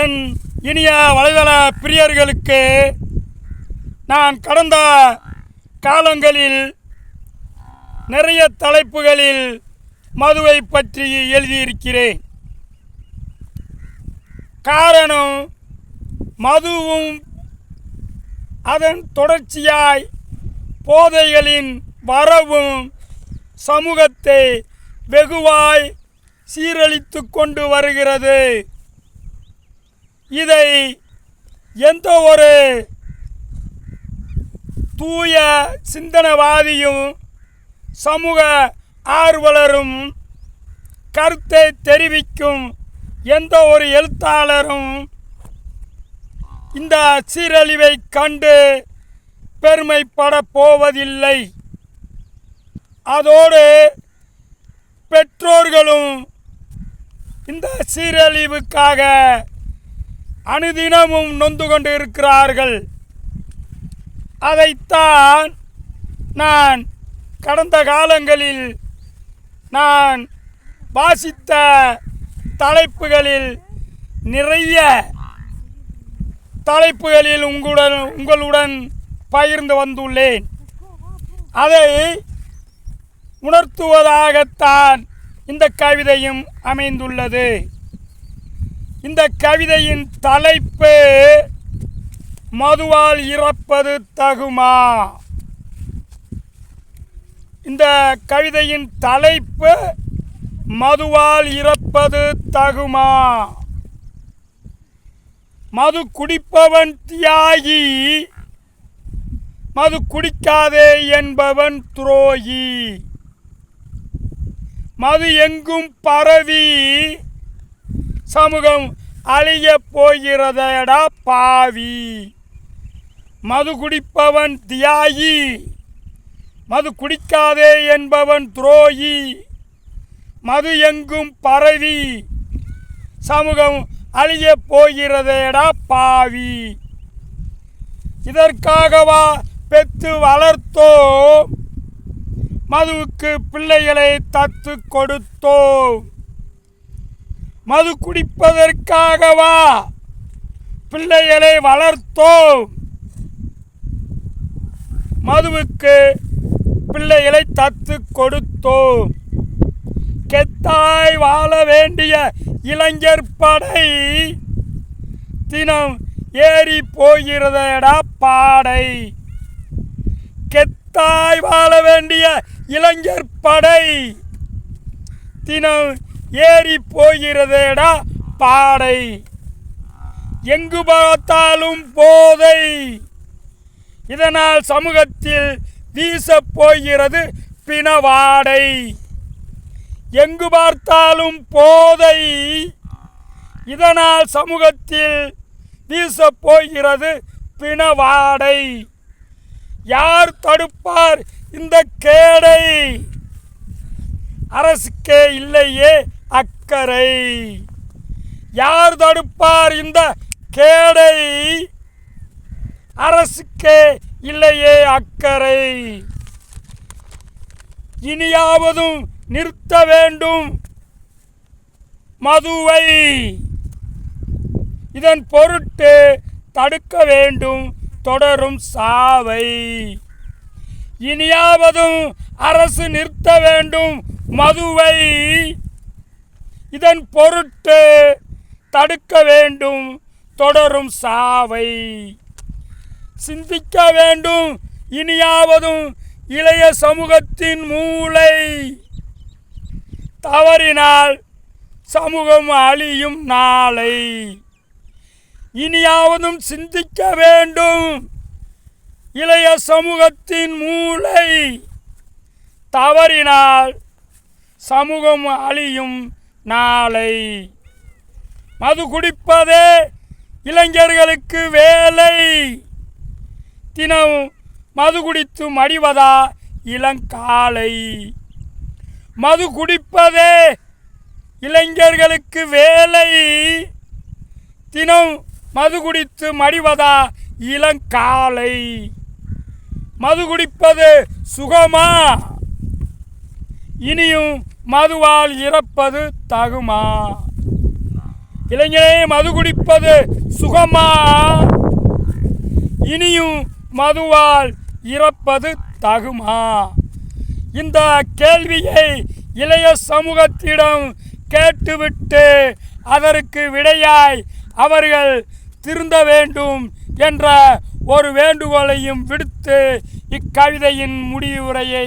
என் இனிய வலைதள பிரியர்களுக்கு நான் கடந்த காலங்களில் நிறைய தலைப்புகளில் மதுவை பற்றி எழுதியிருக்கிறேன். காரணம் மதுவும் அதன் தொடர்ச்சியாய் போதைகளின் வரவும் சமூகத்தை வெகுவாய் சீரழித்து கொண்டு வருகிறது. இதை எந்த ஒரு தூய சிந்தனவாதியும் சமூக ஆர்வலரும் கருத்தை தெரிவிக்கும் எந்த ஒரு எழுத்தாளரும் இந்த சீரழிவை கண்டு பெருமைப்பட போவதில்லை. அதோடு பெற்றோர்களும் இந்த சீரழிவுக்காக அனுதினமும் நொந்து கொண்டு இருக்கிறார்கள் அதைத்தான் நான் கடந்த காலங்களில் நான் வாசித்த தலைப்புகளில் நிறைய தலைப்புகளில் உங்களுடன் உங்களுடன் பகிர்ந்து வந்துள்ளேன். அதை உணர்த்துவதாகத்தான் இந்த கவிதையும் அமைந்துள்ளது. இந்த கவிதையின் தலைப்பு மதுவால் இறப்பது தகுமா? இந்த கவிதையின் தலைப்பு மதுவால் இறப்பது தகுமா? மது குடிப்பவன் தியாகி மது குடிக்காதே என்பவன் துரோகி. மது எங்கும் பரவி சமூகம் அழிய போகிறதடா பாவி. மது குடிப்பவன் தியாகி மது குடிக்காதே என்பவன் துரோகி மது எங்கும் பரவி சமூகம் அழிய போகிறதேடா பாவி. இதற்காகவா பெத்து வளர்த்தோம் மதுவுக்கு பிள்ளைகளை தத்து கொடுத்தோம். மது குடிப்பதற்காகவா? பிள்ளைகளை வளர்த்தோம். மதுவுக்கு பிள்ளைகளை தத்து கொடுத்தோம். கெத்தாய் வாழ வேண்டிய இளைஞர் படை தினம் ஏறி போகிறதடா பாடை. கெத்தாய் வாழ வேண்டிய இளைஞர் படை தினம் ஏறி போகிறதேடா பாடை. எங்கு பார்த்தாலும் போதை. இதனால் சமூகத்தில் வீசப் போகிறது பிணவாடை. எங்கு பார்த்தாலும் போதை. இதனால் சமூகத்தில் வீசப் போகிறது பிணவாடை. யார் தடுப்பார் இந்த கேடை? அரசுக்கே இல்லையே அக்கறை யார் தடுப்பார் இந்த கேடை? அரசுக்கே இல்லையே அக்கறை. இனியாவதும் நிறுத்த வேண்டும் மதுவை. இதன் பொருட்டு தடுக்க வேண்டும் தொடரும் சாவை. இனியாவதும் அரசு நிறுத்த வேண்டும் மதுவை. இதன் பொருட்டு தடுக்க வேண்டும் தொடரும் சாவை. சிந்திக்க வேண்டும் இனியாவதும் இளைய சமூகத்தின் மூளை. தவறினால் சமூகம் அழியும் நாளை. இனியாவதும் சிந்திக்க வேண்டும் இளைய சமூகத்தின் மூளை. தவறினால் சமூகம் அழியும் நாளை மது குடிப்பதே இளைஞர்களுக்கு வேலை. தினம் மது குடித்து மடிவதா இளங்காலை. மது குடிப்பதே இளைஞர்களுக்கு வேலை. தினம் மது குடித்து மடிவதா இளங்காலை. மது குடிப்பது சுகமா? இனியும் மதுவால் இறப்பது தகுமா? இளைஞரே மது குடிப்பது சுகமா? இனியும் மதுவால் இறப்பது தகுமா? இந்த கேள்வியை இளைய சமூகத்திடம் கேட்டுவிட்டு அதற்கு விடையாய் அவர்கள் திருந்த வேண்டும் என்ற ஒரு வேண்டுகோளையும் விடுத்து இக்கவிதையின் முடிவுரையை